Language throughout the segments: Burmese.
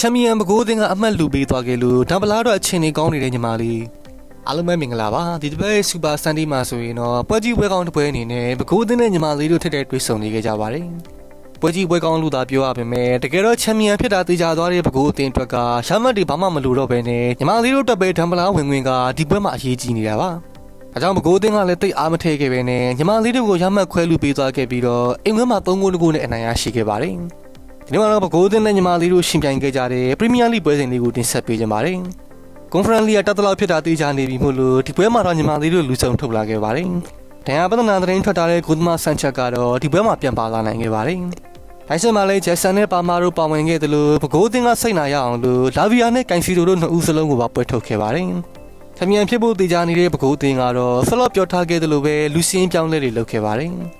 ချန်ပီယံဘကိုးသင်းကအမှတ်လူပေးသွားခဲ့လို့ဒံပလားတော့အချိန်နေကောင်းနေတဲ့ညီမလေးအားလုံးပဲမင်္ဂလာပါဒီတစ်ပတ်ရဲ့စူပါစန်ဒီမှာဆိုရင်တော့ပွဲကြီးပွဲကောင်းတစ်ပွဲအနေနဲ့ဘကိုးသင်းနဲ့ညီမလေးတို့ထက်တဲ့တွေ့ဆုံနေကြကြပါတယ်ပွဲကြီးပွဲကောင်းလို့သာပြောရပါမယ်တကယ်တော့ချန်ပီယံဖြစ်တာသိကြသွားတဲ့ဘကိုးအသင်းအတွက်ကရှာမတ်တွေဘာမှမလိုတော့ဘဲနဲ့ညီမလေးတို့တက်ပဲဒံပလားဝင်ဝင်ကဒီပွဲမှာအရေးကြီးနေတာပါအကြောင်းဘကိုးအသင်းကလည်းတိတ်အားမထည့်ခဲ့ပဲနဲ့ညီမလေးတို့ကိုရမှတ်ခွဲလူပေးသွားခဲ့ပြီးတော့အိမ်ခွဲမှာ၃ဂိုးတကူနဲ့အနိုင်ရရှိခဲ့ပါတယ် ဒီနေ့မှာတော့ပကိုးသင်းနဲ့ညီမလေးတို့ရှင်ပြိုင်ခဲ့ကြတဲ့ပရီးမီးယားလိပွဲစဉ်လေးကိုတင်ဆက်ပေးကြပါမယ်။ကွန်ဖရင့်လီကတတ်တလောက်ဖြစ်တာသိကြနေပြီမို့လို့ဒီပွဲမှာတော့ညီမလေးတို့လူဆောင်ထုတ်လာခဲ့ပါတယ်။ဒဏ်ရာပဒနာသတင်းထွက်တာတဲ့ဂိုဒမဆန်ချက်ကတော့ဒီပွဲမှာပြန်ပါလာနိုင်ခဲ့ပါတယ်။တိုင်းစင်မှာလည်းဂျက်ဆန်နဲ့ပါမာတို့ပါဝင်ခဲ့တယ်လို့ပကိုးသင်းကစိတ်နာရအောင်လို့လာဗီယာနဲ့ကန်စီတိုတို့နှစ်ဦးစလုံးကိုပါပွဲထုတ်ခဲ့ပါတယ်။ထမြန်ဖြစ်ဖို့တေချာနေတဲ့ပကိုးသင်းကတော့ဆလော့ပြောထားခဲ့တယ်လို့ပဲလူစင်းပြောင်းလဲတွေလုပ်ခဲ့ပါတယ်။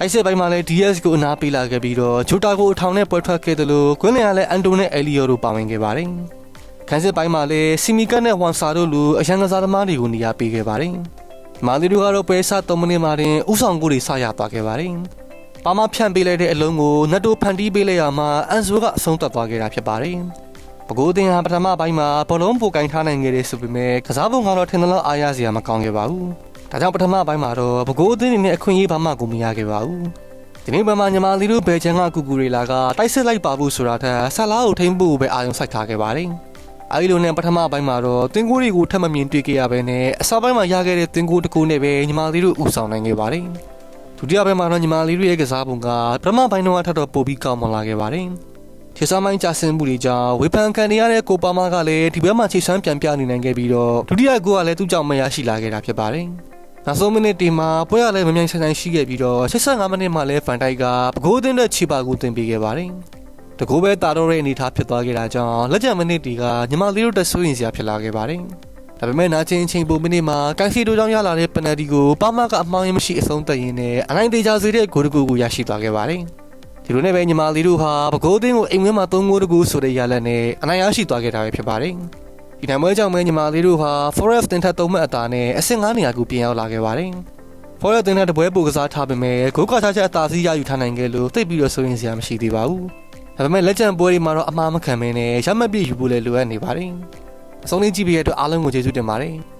အိုက်ဆက်ပိုင်းမှာလည်း DS ကိုအနာပေးလာခဲ့ပြီးတော့ဂျိုတာကိုအထောင်နဲ့ပွဲထွက်ခဲ့တယ်လို့ကွင်းလင်ကလည်းအန်တိုနဲ့အယ်လီယိုတို့ပါဝင်ခဲ့ပါတယ်။ခန်းစစ်ပိုင်းမှာလည်းစီမီကတ်နဲ့ဝမ်ဆာတို့လိုအရန်ကစားသမားတွေကိုနေရာပေးခဲ့ပါတယ်။မာလီတို့ကတော့ပွဲစား3မိနစ်မှတင်ဥဆောင်ကိုတွေဆရသွားခဲ့ပါတယ်။ပါမဖြန့်ပေးလိုက်တဲ့အလုံးကိုနတ်တိုဖန်တီးပေးလိုက်ရမှာအန်ဆိုကအဆုံးသတ်သွားခဲ့တာဖြစ်ပါတယ်။ပကိုးတင်ဟာပထမပိုင်းမှာဘောလုံးပိုကင်ထားနိုင်ခဲ့တဲ့ဆိုပေမဲ့ကစားပုံကတော့ထင်သလောက်အားရစရာမကောင်းခဲ့ပါဘူး။ ဒါကြောင့်ပထမပိုင်းမှာတော့ဘကိုးအသင်းအနေနဲ့အခွင့်အရေးဘာမှကိုမရခဲ့ပါဘူး။ဒီနေ့ပိုင်းမှာညီမလေးတို့ဘယ်ချန်ကကူကူရီလာကတိုက်စစ်လိုက်ပါဖို့ဆိုတာထက်ဆလာကိုထိမ့်ဖို့ပဲအာရုံစိုက်ထားခဲ့ပါတယ်။အဲဒီလိုနဲ့ပထမပိုင်းမှာတော့တင်ကိုတွေကိုထပ်မမြင်တွေ့ခဲ့ရပဲနဲ့အစပိုင်းမှာရခဲ့တဲ့တင်ကိုတစ်ကိုနဲ့ပဲညီမလေးတို့ဥဆောင်နိုင်ခဲ့ပါတယ်။ဒုတိယပိုင်းမှာတော့ညီမလေးတို့ရဲ့ကစားပုံကပထမပိုင်းတော့ထပ်တော့ပိုပြီးကောင်းမလာခဲ့ပါတယ်။ခြေစမ်းပိုင်းကျဆင်းမှုတွေကြောင့်ဝေဖန်ခံနေရတဲ့ကိုပါမာကလည်းဒီဘက်မှာခြေစမ်းပြန်ပြနေနိုင်ခဲ့ပြီးတော့ဒုတိယဂိုးကလည်းသူ့ကြောင့်မရရှိလာခဲ့တာဖြစ်ပါတယ်။ နောက်ဆုံးမိနစ်တီမှာပွဲရလည်းမမြိုင်ဆိုင်ဆိုင်ရှိခဲ့ပြီးတော့85မိနစ်မှာလည်းဖန်တိုက်ကပကိုးတင်းတဲ့ခြေပါကိုတင်ပေးခဲ့ပါတယ်။တကူပဲတာတော့တဲ့အနေထားဖြစ်သွားခဲ့တာကြောင့်လက်ကျန်မိနစ်တီကညီမလေးတို့တက်ဆိုးရင်စရာဖြစ်လာခဲ့ပါတယ်။ဒါပေမဲ့နာကျင်အချိန်ပုံမိနစ်မှာကန်စီတိုကြောင့်ရလာတဲ့ပယ်နယ်တီကိုပါမကအမှောင်ရမရှိအဆုံးသတ်ရင်းနဲ့အနိုင်သေးချစေတဲ့ဂိုးတကူကိုရရှိသွားခဲ့ပါတယ်။ဒီလိုနဲ့ပဲညီမလေးတို့ဟာပကိုးတင်းကိုအိမ်ဝင်းမှာ3ဂိုးတကူဆိုတဲ့ရလဒ်နဲ့အနိုင်ရရှိသွားခဲ့တာပဲဖြစ်ပါတယ်။ ဒီနိုင်ပွဲကြောင့်ပဲညီမလေးတို့ဟာ Forest တင်ထက်သုံးမှတ်အတာနဲ့အဆင့်9နေရာကိုပြင်ရောက်လာခဲ့ပါတယ်။ Forest တင်ထက်တပွဲပိုကစားထားပေမဲ့ဂိုးကစားချက်အသာစီးရယူထားနိုင်ခဲ့လို့သိပ်ပြီးတော့စိုးရင်စရာမရှိသေးပါဘူး။ဒါပေမဲ့လက်ကျန်ပွဲတွေမှာတော့အမှားမခံမင်းနဲ့ရမှတ်ပြည့်ယူဖို့လည်းလိုအပ်နေပါတယ်။အဆုံးလေးကြည့်ပြီးရတဲ့အတွက်အားလုံးကိုကျေးဇူးတင်ပါတယ်။